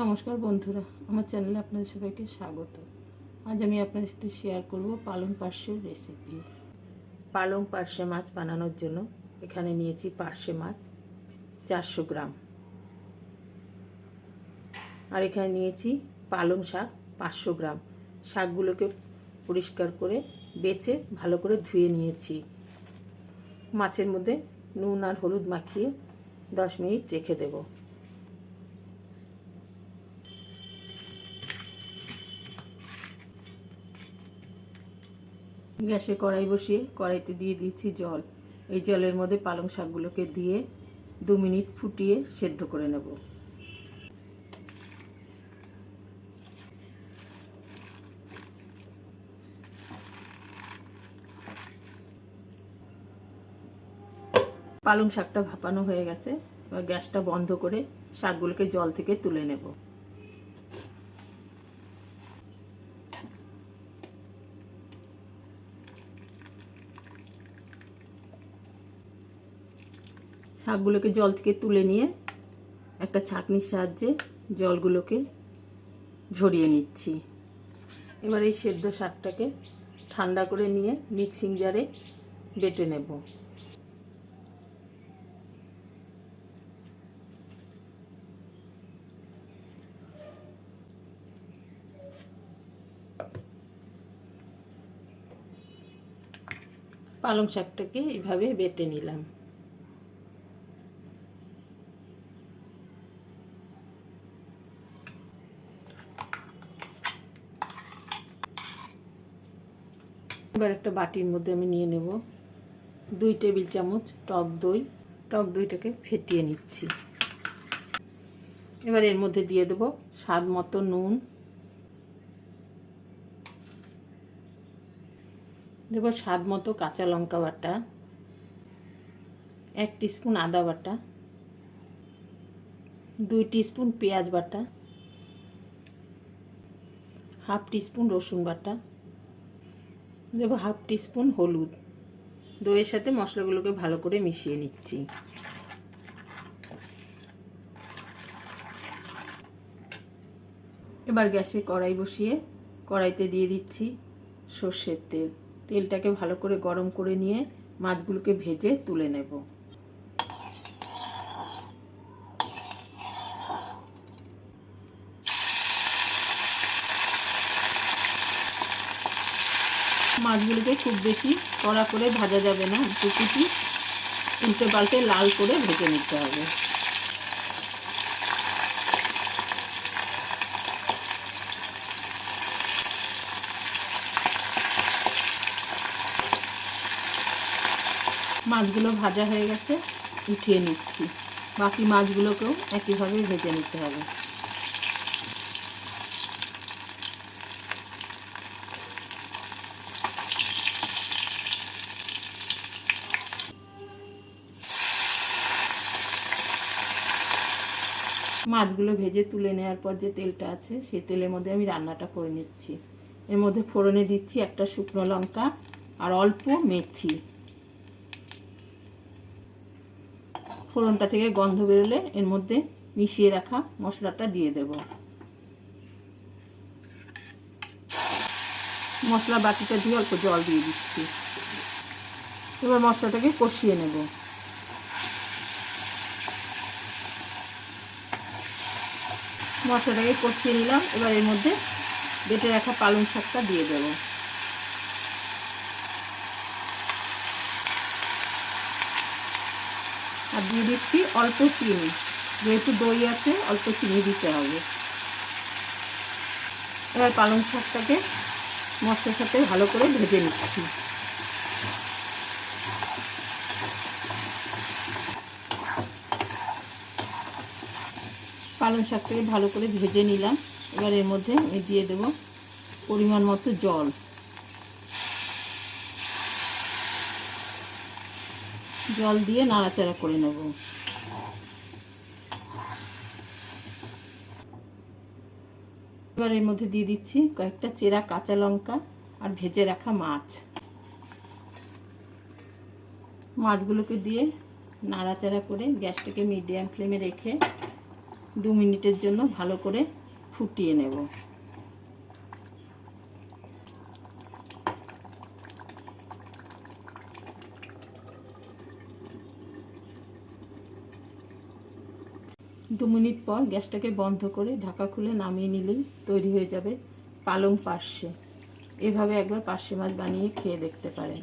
নমস্কার বন্ধুরা, আমার চ্যানেলে আপনাদের সবাইকে স্বাগত। আজ আমি আপনাদের সাথে শেয়ার করব পালং পার্শ্বের রেসিপি পালং পার্শে মাছ বানানোর জন্য এখানে নিয়েছি পার্শে মাছ চারশো গ্রাম। আর এখানে নিয়েছি পালং শাক পাঁচশো গ্রাম। শাকগুলোকে পরিষ্কার করে বেছে ভালো করে ধুয়ে নিয়েছি। মাছের মধ্যে নুন আর হলুদ মাখিয়ে দশ মিনিট রেখে দেবো। গ্যাসে কড়াই বসিয়ে কড়াইতে দিয়ে দিয়েছি জল। এই জলের মধ্যে পালং শাকগুলোকে দিয়ে দু মিনিট ফুটিয়ে সেদ্ধ করে নেব। পালং শাকটা ভাপানো হয়ে গেছে। এবার গ্যাসটা বন্ধ করে শাকগুলোকে জল থেকে তুলে নেব। শাকগুলোকে জল থেকে তুলে নিয়ে একটা ছাঁকনির সাহায্যে জলগুলোকে ঝরিয়ে নিচ্ছি। এবার এই সেদ্ধ শাকটাকে ঠান্ডা করে নিয়ে মিক্সিং জারে বেটে নেব। পালং শাকটাকে এইভাবে বেটে নিলাম। এবার একটা বাটির মধ্যে আমি নিয়ে নেব দুই টেবিল চামচ টক দই। টক দইটাকে ফেটিয়ে নিচ্ছি। এবার এর মধ্যে দিয়ে দেব স্বাদ মতো নুন। দেব স্বাদ মতো কাঁচা লঙ্কা বাটা। এক স্পুন আদা বাটা। দুই স্পুন পেঁয়াজ বাটা। হাফ স্পুন রসুন বাটা। দেবো হাফ টি স্পুন হলুদ। দইয়ের সাথে মশলাগুলোকে ভালো করে মিশিয়ে নিচ্ছি। এবার গ্যাসে কড়াই বসিয়ে কড়াইতে দিয়ে দিচ্ছি সর্ষের তেল। তেলটাকে ভালো করে গরম করে নিয়ে মাছগুলোকে ভেজে তুলে নেব। মাছগুলোকে খুব বেশি কড়া করে ভাজা যাবে না টুকুটি উল্টে পাল্টে লাল করে ভেজে নিতে হবে। মাছগুলো ভাজা হয়ে গেছে, উঠিয়ে নিচ্ছি। বাকি মাছগুলোকেও একইভাবে ভেজে নিতে হবে। মাছগুলো ভেজে তুলে নেওয়ার পর যে তেলটা আছে সেই তেলের মধ্যে আমি রান্নাটা করে নিচ্ছি। এর মধ্যে ফোড়নে দিচ্ছি একটা শুকনো লঙ্কা আর অল্প মেথি। ফোড়নটা থেকে গন্ধ বেরোলে এর মধ্যে মিশিয়ে রাখা মশলাটা দিয়ে দেব। মশলা বাটিটা দিয়ে অল্প জল দিয়ে দিচ্ছি। এবার মশলাটাকে কষিয়ে নেব। মশলাটাকে কষিয়ে নিলাম। এবার এর মধ্যে বেটে রাখা পালং শাকটা দিয়ে দেবো। আর দিয়ে দিচ্ছি অল্প চিনি। যেহেতু দই আছে, অল্প চিনি দিতে হবে। এবার পালং শাকটাকে মশলার সাথে ভালো করে ভেজে নিচ্ছি। পালং শাকটাকে ভালো করে ভেজে নিলাম। এবার এর মধ্যে দিয়ে দেব পরিমাণ মতো জল। জল দিয়ে নাড়াচাড়া করে নেব। এবার এর মধ্যে দিয়ে দিচ্ছি কয়েকটা চেরা কাঁচা লঙ্কা আর ভেজে রাখা মাছ। মাছগুলোকে দিয়ে নাড়াচাড়া করে গ্যাসটাকে মিডিয়াম ফ্লেমে রেখে দু মিনিটের জন্য ভালো করে ফুটিয়ে নেব। দু মিনিট পর গ্যাসটাকে বন্ধ করে ঢাকা খুলে নামিয়ে নিলেই তৈরি হয়ে যাবে পালং পার্শে এভাবে একবার পার্শে মাছ বানিয়ে খেয়ে দেখতে পারেন।